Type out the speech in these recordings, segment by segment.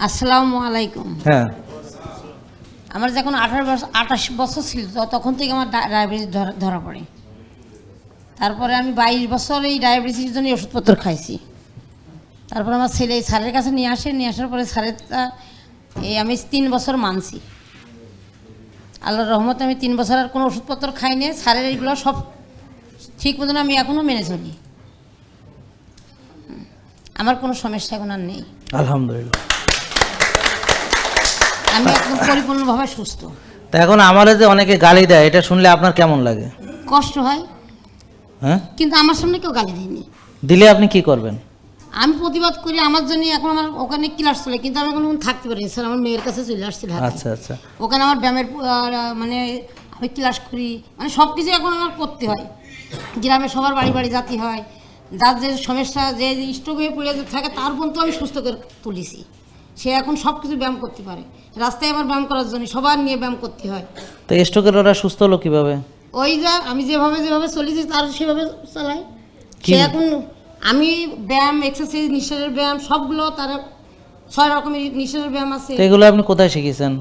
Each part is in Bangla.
আসসালামু আলাইকুম। হ্যাঁ। আমার যখন আঠারো বছর আঠাশ বছর ছিল তো- তখন থেকে আমার ডায়াবেটিস ধরা পড়ে। তারপরে আমি বাইশ বছর এই ডায়াবেটিসের জন্য ওষুধপত্র খাইছি। তারপরে আমার ছেলে স্যারের কাছে নিয়ে আসে নিয়ে আসার পরে স্যারের তা- এই আমি তিন বছর মানছি। আল্লাহর রহমতে আমি তিন বছর আর কোনো ওষুধপত্র খাইনি স্যারের এইগুলো সব ঠিক মতন আমি এখনও মেনে চলি। আমার কোনো সমস্যা এখন আর নেই। আলহামদুলিল্লাহ। আমি একদম পরিপূর্ণভাবে সুস্থ। তা এখন আমারে যে অনেকে গালি দেয় এটা শুনলে আপনার কেমন লাগে? কষ্ট হয়। হ্যাঁ? কিন্তু আমার সামনে কেউ গালি দেয়নি। দিলে আপনি কি করবেন? আমি প্রতিবাদ করি আমার জন্য এখন আমার ওখানে ক্লাস চলে কিন্তু আমি কোনো থাকতে পারিনি। স্যার আমার মেয়ের কাছে চলে আসছে ঢাকায়। আচ্ছা আচ্ছা। ওখানে আমার ব্যায়ামের আহ, মানে আমি ক্লাস করি মানে সব কিছু এখন আমার করতে হয়। গ্রামে সবার বাড়ি বাড়ি যাতে হয়। যার যে সমস্যা যে স্ট্রোক হয়ে পড়ে থাকে তার পর্যন্ত আমি সুস্থ করে তুলেছি। সে এখন সব কিছু ব্যায়াম করতে পারে। রাস্তায় আবার ব্যায়াম করার জন্য সবার নিয়ে ব্যায়াম করতে হয়। তো স্ট্রোকের ওরা সুস্থ হলো কীভাবে? ওই যা আমি যেভাবে যেভাবে চলেছি তার সেভাবে চালাই। কি? সে এখন আমি ব্যায়াম এক্সারসাইজ নিঃশ্বাসের ব্যায়াম সবগুলো তার ছয় রকমের নিঃশ্বাসের ব্যায়াম আছে। তো এগুলো আপনি কোথায় শিখেছেন?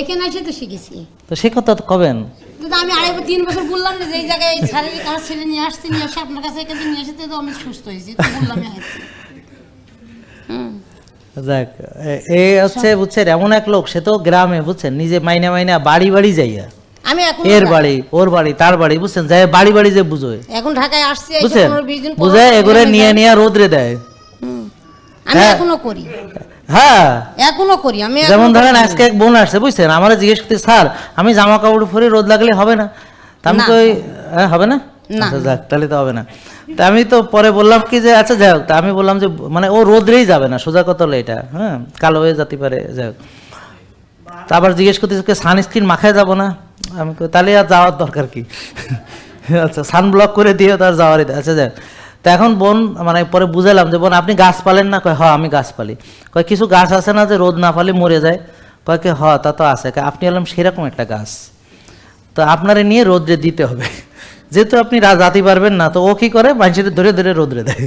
এখানে এসে তো শিখেছি। তো সে কথা তো কবেন? কিন্তু আমি আড়াই বা তিন বছর বললাম না যে এই জায়গায় এই শারীরিক আমার ছেলে নিয়ে আসছে নিয়ে আসে আপনার কাছে এখানে নিয়ে আসতে তো আমি সুস্থ হয়েছি তো বললাম যাক এ- হচ্ছে বুঝছেন এমন এক লোক সে তো গ্রামে বুঝছেন নিজে মাইনা মাইনা বাড়ি বাড়ি যাইয়া। আমি এখন এর বাড়ি ওর বাড়ি তার বাড়ি বুঝছেন যাই বাড়ি বাড়ি যে বুঝোয়। এখন ঢাকায় আসছি বুঝছেন? বুঝে এগুলো নিয়ে নিয়ে রোদ্রে দেয়। আমি হ্যাঁ। এখনও করি। হ্যাঁ। এখনও করি আমি যেমন ধরেন আজকে এক বোন আসছে বুঝছেন আমার জিজ্ঞেস করতে স্যার আমি জামা কাপড় পরে রোদ লাগলে হবে না? তা আমি। কই হ্যাঁ, হবে না। আচ্ছা যাক, তাহলে তো হবে না। তা আমি তো পরে বললাম কি যে আচ্ছা যাই হোক, তা আমি বললাম যে মানে ও রোদ্রেই যাবে না, সোজা কথা হলো এটা হ্যাঁ কালো হয়ে যেতে পারে, যাই হোক। তা আবার জিজ্ঞেস করতেছে সানস্ক্রিন মাখায় যাব না? আমি তাহলে আর যাওয়ার দরকার কি? আচ্ছা সানব্লক করে দিয়ে তার যাওয়ারই আচ্ছা যাক তা এখন বোন মানে পরে বুঝালাম যে, বোন, আপনি গাছ পালেন না? কয়, হ, আমি গাছ পালি। কয়, কিছু গাছ আছে না যে, রোদ না পালে মরে যায়? কয় হ, তা তো আছে। আপনি হলাম সেরকম একটা গাছ। তো আপনারে নিয়ে রোদ্রে দিতে হবে। যেহেতু আপনি রা- পারবেন না তো ও কি করে? মানুষের ধরে ধরে রোদ্রে দেয়।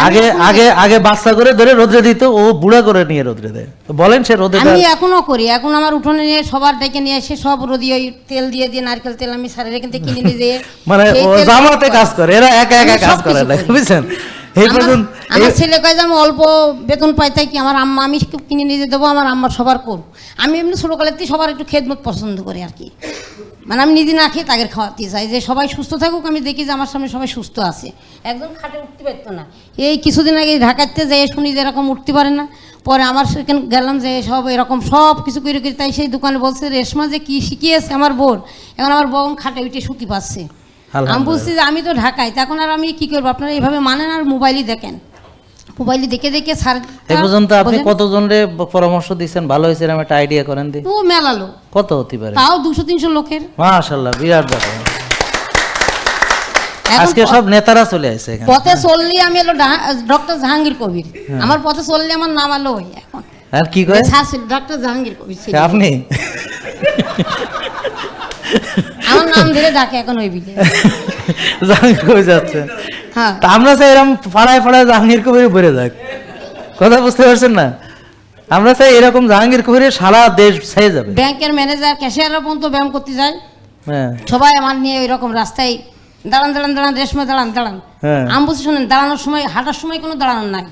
আগে আগে আগে বাচ্চা করে ধরে রোদ্রে দিত ও বুড়া করে নিয়ে রোদ্রে দেয়। তো বলেন সে রোদে আমি এখনও করি এখন আমার উঠোনে নিয়ে সবার ডেকে নিয়ে এসে সব রোদি ওই তেল দিয়ে দিয়ে নারকেল তেল আমি সারের এখান থেকে কিনে নিয়ে মানে ও জামাতে কাজ করে এরা একা একা কাজ করে না করি। বুঝছেন? এই আমার- পর্যন্ত আমার ছেলে কয় যে আমি অল্প বেতন পাই তাই কি আমার আম্মা আমি কিনে নিয়ে দেবো? আমার আম্মার সবার করব আমি এমনি ছোটোকালের থেকে সবার একটু খেদমত পছন্দ করি আর কি। মানে আমি নিজে না খেয়ে তাদের খাওয়াতে চাই। যে সবাই সুস্থ থাকুক আমি দেখি যে আমার সামনে সবাই সুস্থ আছে। একদম খাটে উঠতে পারতো না। এই কিছুদিন আগে ঢাকাতে যেয়ে শুনি যে এরকম উঠতে পারে না। পরে আমার সেখানে গেলাম যে সব এরকম সব কিছু করে করে তাই সেই দোকানে বলছে রেশমা যে কি শিখিয়েছে আমার বোন? এখন আমার বোন খাটে উঠে শুতে পাচ্ছে। আমি বলছি যে আমি তো ঢাকায় তখন আর আমি কি করব? আপনারা এইভাবে মানেন আর মোবাইলই দেখেন। মোবাইলে দেখে দেখে স্যার এই পর্যন্ত আপনি কতজনরে পরামর্শ দিচ্ছেন ভালো হয়েছে এরকম একটা আইডিয়া করেন দি। ও মেলালো কত হতে পারে? তাও দুশো তিনশো লোকের। মাশাল্লাহ বিরাট ব্যাপার। আজকে সব নেতারা চলে আসে এখানে। পথে চললি আমি এলো ডক্টর জাহাঙ্গীর কবির। হ্যাঁ। আমার পথে চললে আমার নাম আলো এখন। আর কি কয়? স্যার ডক্টর জাহাঙ্গীর কবির আপনি? আমার নাম ধরে ডাকে এখন ওই বিলে। জাহাঙ্গীর কবি যাচ্ছে। হ্যাঁ। তা আমরা চাই এরকম পাড়ায় পাড়ায় জাহাঙ্গীর কবির ভরে যাক। কথা বুঝতে পারছেন না? আমরা চাই এরকম জাহাঙ্গীর কবির সারা দেশ ছেয়ে যাবে। ব্যাংকের ম্যানেজার ক্যাশিয়াররা পর্যন্ত ব্যায়াম করতে যায়। হ্যাঁ। সবাই আমার নিয়ে ওই রকম রাস্তায় দাঁড়ান দাঁড়ান দাঁড়ান রেশমা দাঁড়ান দাঁড়ান হ্যাঁ। আমি বলছি শোনেন দাঁড়ানোর সময় হাঁটার সময় কোনো দাঁড়ানোর নাই।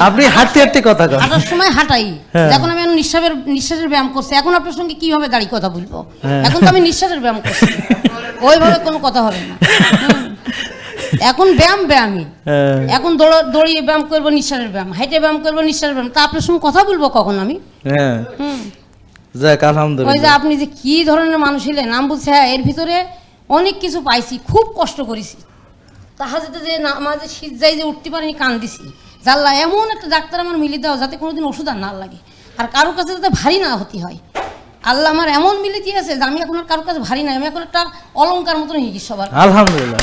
আপনি হাঁটতে হাঁটতে কথা কন। হাঁটার সময় হাঁটাই। হ্যাঁ। যখন আমি এখন নিঃশ্বাসের নিঃশ্বাসের ব্যায়াম করছি। এখন আপনার সঙ্গে কীভাবে দাঁড়িয়ে কথা বলব? হ্যাঁ। এখন তো আমি নিঃশ্বাসের ব্যায়াম করছি। ওইভাবে কোনো কথা হবে না। এখন ব্যায়াম ব্যায়ামই। এখন দৌড়- দৌড়িয়ে ব্যায়াম করব নিঃশ্বাসের ব্যায়াম। হাইটে ব্যায়াম করব নিঃশ্বাসের ব্যায়াম। তা আপনার সঙ্গে কথা বলব কখন আমি? হ্যাঁ। হুম। যাক ওই যে আপনি যে কি ধরনের মানুষ হলেন আমি বলছে হ্যাঁ এর ভিতরে অনেক কিছু পাইছি, খুব কষ্ট করেছি। তাহাজেতে যে না আমাদের শীত যাই যে উঠতে পারিনি, কান্দিছি। জাল্লা, এমন একটা ডাক্তার আমার মিলি দাও যাতে কোনোদিন ওষুধ আর না লাগে। আর কারোর কাছে যাতে ভারী না হতে হয়। আল্লাহ আমার এমন মিলিতি আছে যে আমি এখন আর কারোর কাছে ভারী নাই, আমি এখন একটা অলঙ্কার মতন গেছি সবার। আলহামদুলিল্লাহ।